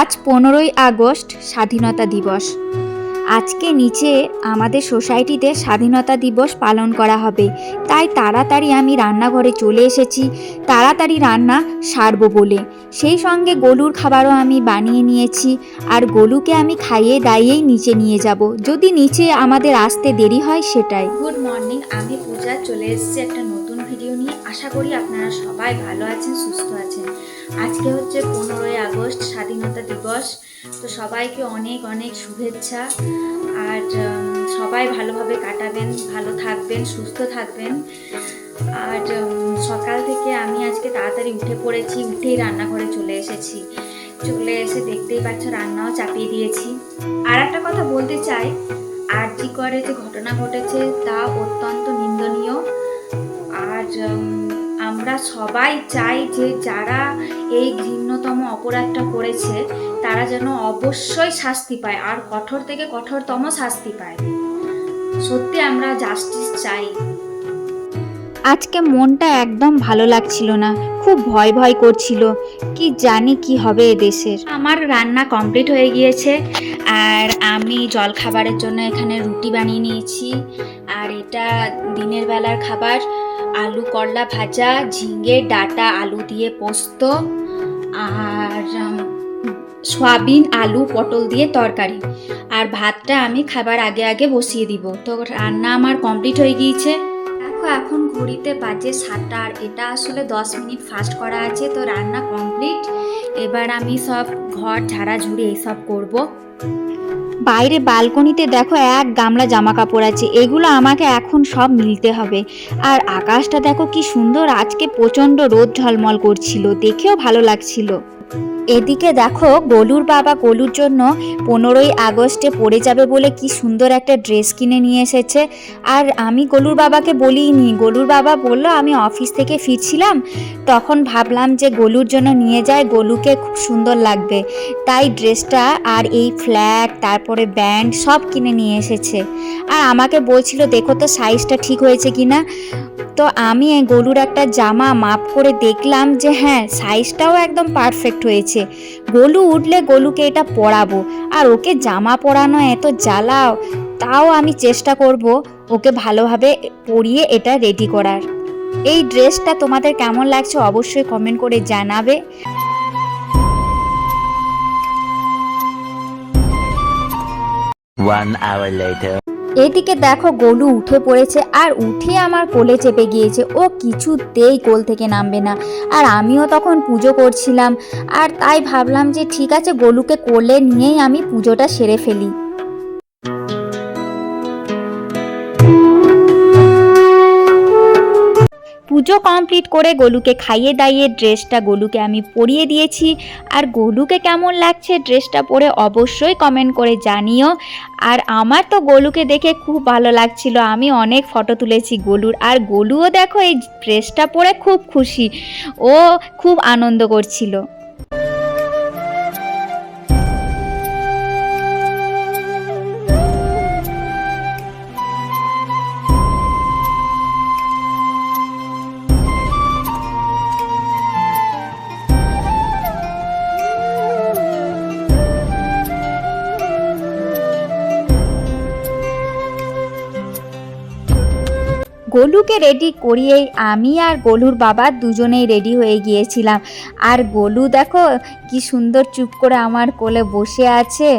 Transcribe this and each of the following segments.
আজ পনেরোই আগস্ট স্বাধীনতা দিবস। আজকে নিচে আমাদের সোসাইটিতে স্বাধীনতা দিবস পালন করা হবে। তাই তাড়াতাড়ি আমি রান্নাঘরে চলে এসেছি। তাড়াতাড়ি রান্না সারবো বলে। সেই সঙ্গে গলুর খাবারও আমি বানিয়ে নিয়েছি। আর গলুকে আমি খাইয়ে দাইয়েই নিচে নিয়ে যাব। যদি নিচে আমাদের আসতে দেরি হয় সেটাই। গুড মর্নিং আমি পূজা চলে এসেছি একটা আশা করি আপনারা সবাই ভালো আছেন, সুস্থ আছেন। আজকে হচ্ছে পনেরোই আগস্ট, স্বাধীনতা দিবস। তো সবাইকে অনেক অনেক শুভেচ্ছা। আর সবাই ভালোভাবে কাটাবেন, ভালো থাকবেন, সুস্থ থাকবেন। আর সকাল থেকে আমি আজকে তাড়াতাড়ি উঠে পড়েছি, উঠেই রান্নাঘরে চলে এসেছি। চলে এসে দেখতেই পাচ্ছ রান্নাও চাপিয়ে দিয়েছি। আর একটা কথা বলতে চাই আর জি করে যে ঘটনা ঘটেছে তা অত্যন্ত নিন্দনীয়। আমরা সবাই চাই যে যারা এই ঘৃণ্যতম অপরাধটা করেছে তারা যেন অবশ্যই শাস্তি পায় আর কঠোর থেকে কঠোরতম শাস্তি পায়। সত্যি আমরা জাস্টিস চাই। আজকে মনটা একদম ভালো লাগছিল না খুব ভয় ভয় করছিল কি জানি কি হবে এ দেশের। আমার রান্না কমপ্লিট হয়ে গিয়েছে আর আমি জল খাবারের জন্য এখানে রুটি বানিয়ে নিয়েছি আর এটা দিনের বেলার খাবার। আলু করলা ভাজা, ঝিঙে, ডাটা, আলু দিয়ে পোস্ত আর সয়াবিন, আলু, পটল দিয়ে তরকারি। আর ভাতটা আমি খাবার আগে আগে বসিয়ে দিব। তো রান্না আমার কমপ্লিট হয়ে গিয়েছে। দেখো, এখন ঘড়িতে বাজে সাতটা আর এটা আসলে দশ মিনিট ফাস্ট করা আছে। তো রান্না কমপ্লিট। এবার আমি সব ঘর ঝাড়াঝুড়ি এইসব করব। বাইরে বালকনিতে দেখো এক গামলা জামা কাপড় আছে। এগুলো আমাকে এখন সব মিলতে হবে। আর আকাশটা দেখো কি সুন্দর, আজকে প্রচণ্ড রোদ ঝলমল করছিল। দেখেও ভালো লাগছিল। এদিকে দেখো গলুর বাবা গলুর জন্য পনেরোই আগস্টে পড়ে যাবে বলে কি সুন্দর একটা ড্রেস কিনে নিয়ে এসেছে। আর আমি গলুর বাবাকে বলিনি। গলুর বাবা বলল, আমি অফিস থেকে ফিরছিলাম, তখন ভাবলাম যে গলুর জন্য নিয়ে যায় গলুকে খুব সুন্দর লাগবে। তাই ড্রেসটা আর এই ফ্ল্যাগ তারপরে ব্যান্ড সব কিনে নিয়ে এসেছে। আর আমাকে বলছিল, দেখো তো সাইজটা ঠিক হয়েছে কি না? তো আমি গলুর একটা জামা মাপ করে দেখলাম যে হ্যাঁ সাইজটাও একদম পারফেক্ট হয়েছে। গলু উঠলে গলুকে এটা পরাবো আর ওকে জামা পরানো এত জ্বালাও, তাও আমি চেষ্টা করব ওকে ভালোভাবে পরিয়ে এটা রেডি করার। এই ড্রেসটা তোমাদের কেমন লাগছে অবশ্যই কমেন্ট করে জানাবে। One hour later. এদিকে দেখো গোলু উঠে পড়েছে আর উঠে আমার কোলে চেপে গিয়েছে। ও কিছুতেই কোল থেকে নামবে না। আর আমিও তখন পুজো করছিলাম। আর তাই ভাবলাম যে ঠিক আছে, গোলুকে কোলে নিয়েই আমি পুজোটা সেরে ফেলি। পুজো কমপ্লিট করে গোলুকে খাইয়ে দাইয়ে ড্রেসটা গোলুকে আমি পরিয়ে দিয়েছি। আর গোলুকে কেমন লাগছে ড্রেসটা পরে অবশ্যই কমেন্ট করে জানিও। আর আমার তো গোলুকে দেখে খুব ভালো লাগছিল, আমি অনেক ফটো তুলেছি গোলুর। আর গোলুও দেখো এই ড্রেসটা পরে খুব খুশি, ও খুব আনন্দ করছিল। গোলুকে রেডি করিয়েই আমি আর গোলুর বাবা দুজনেই রেডি হয়ে গিয়েছিলাম। আর গোলু দেখো কি সুন্দর চুপ করে আমার কোলে বসে আছে।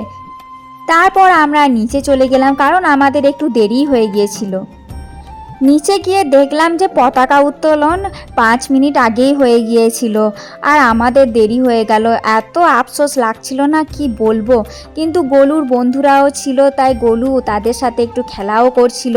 তারপর আমরা নিচে চলে গেলাম কারণ আমাদের একটু দেরি হয়ে গিয়েছিল। নিচে গিয়ে দেখলাম যে পতাকা উত্তোলন পাঁচ মিনিট আগেই হয়ে গিয়েছিল। আর আমাদের দেরি হয়ে গেল। এত আফসোস লাগছিল না কি বলব? কিন্তু গোলুর বন্ধুরাও ছিল, তাই গোলু তাদের সাথে একটু খেলাও করছিল।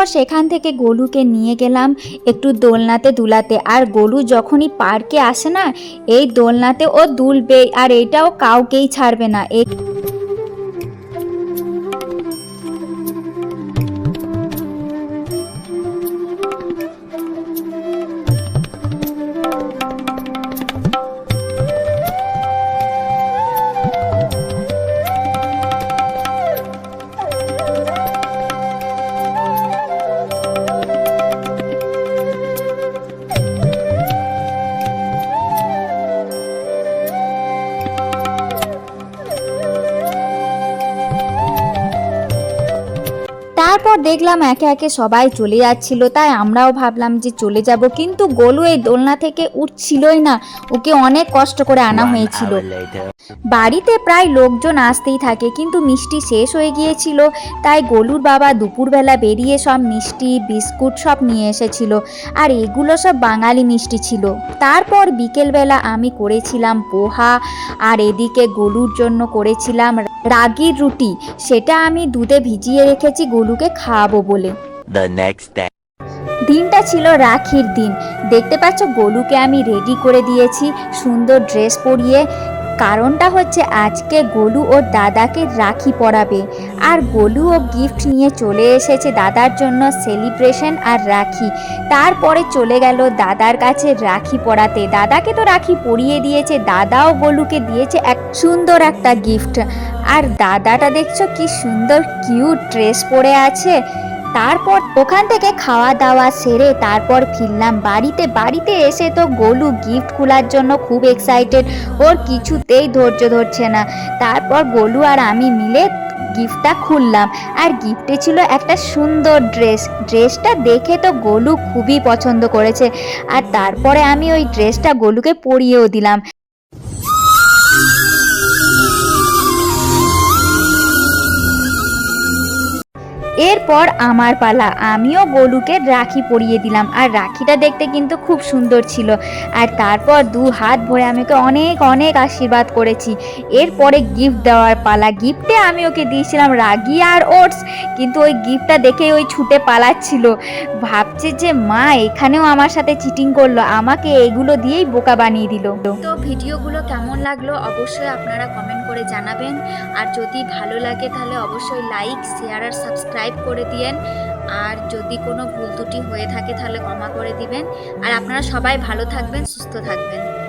তারপর সেখান থেকে গোলুকে নিয়ে গেলাম একটু দোলনাতে দুলাতে। আর গোলু যখনই পার্কে আসে না, এই দোলনাতে ও দুলবে আর এটাও কাউকেই ছাড়বে না। তারপর দেখলাম একে একে সবাই চলে যাচ্ছিল তাই আমরাও ভাবলাম যে চলে যাব কিন্তু গোলু এই দোলনা থেকে উঠছিলই না ওকে অনেক কষ্ট করে আনা হয়েছিল। বাড়িতে প্রায় লোকজন আসতেই থাকে কিন্তু মিষ্টি শেষ হয়ে গিয়েছিল তাই গোলুর বাবা দুপুরবেলা বেরিয়ে সব মিষ্টি বিস্কুট সব নিয়ে এসেছিল আর এগুলো সব বাঙালি মিষ্টি ছিল। তারপর বিকেলবেলা আমি করেছিলাম পোহা আর এদিকে গোলুর জন্য করেছিলাম রাগির রুটি সেটা আমি দুধে ভিজিয়ে রেখেছি গোলুকে খাওয়াবো বলে. দিনটা ছিল রাখির দিন দেখতে পাচ্ছ গোলুকে আমি রেডি করে দিয়েছি সুন্দর ড্রেস পরিয়ে কারণটা হচ্ছে আজকে গোলু ওর দাদাকে রাখি পরাবে। আর গোলু ও গিফট নিয়ে চলে এসেছে দাদার জন্য সেলিব্রেশন আর রাখি। তারপরে চলে গেল দাদার কাছে রাখি পরাতে। দাদাকে তো রাখি পরিয়ে দিয়েছে, দাদাও গোলুকে দিয়েছে এক সুন্দর একটা গিফট। আর দাদাটা দেখছ কি সুন্দর কিউট ড্রেস পরে আছে। তারপর ওখান থেকে খাওয়া দাওয়া সেরে তারপর ফিরলাম। বাড়িতে বাড়িতে এসে তো গোলু গিফট খোলার জন্য খুব এক্সাইটেড ওর কিছুতেই ধৈর্য ধরছে না। তারপর গোলু আর আমি মিলে গিফটটা খুললাম। আর গিফটে ছিল একটা সুন্দর ড্রেস ড্রেসটা দেখে তো গোলু খুবই পছন্দ করেছে। আর তারপরে আমি ওই ড্রেসটা গোলুকে পরিয়েও দিলাম। এরপর আমার পালা। আমিও গোলুকে রাখি পরিয়ে দিলাম। আর রাখিটা দেখতে কিন্তু খুব সুন্দর ছিল। আর তারপর দু হাত ভরে আমি ওকে অনেক অনেক আশীর্বাদ করেছি। এরপরে গিফট দেওয়ার পালা। গিফটে আমি ওকে দিয়েছিলাম রাগি আর ওটস। কিন্তু ওই গিফটটা দেখে ওই ছুটে পালাচ্ছিল। ভাবছে যে, মা, এখানেও আমার সাথে চিটিং করল। আমাকে এগুলো দিয়েই বোকা বানিয়ে দিল। তো ভিডিওগুলো কেমন লাগল? অবশ্যই আপনারা কমেন্ট করে জানাবেন। আর যদি ভালো লাগে তাহলে অবশ্যই লাইক শেয়ার আর সাবস্ক্রাইব করে দিয়েন। আর যদি কোনো ভুল ত্রুটি হয়ে থাকে তাহলে ক্ষমা করে দিবেন। আর আপনারা সবাই ভালো থাকবেন, সুস্থ থাকবেন।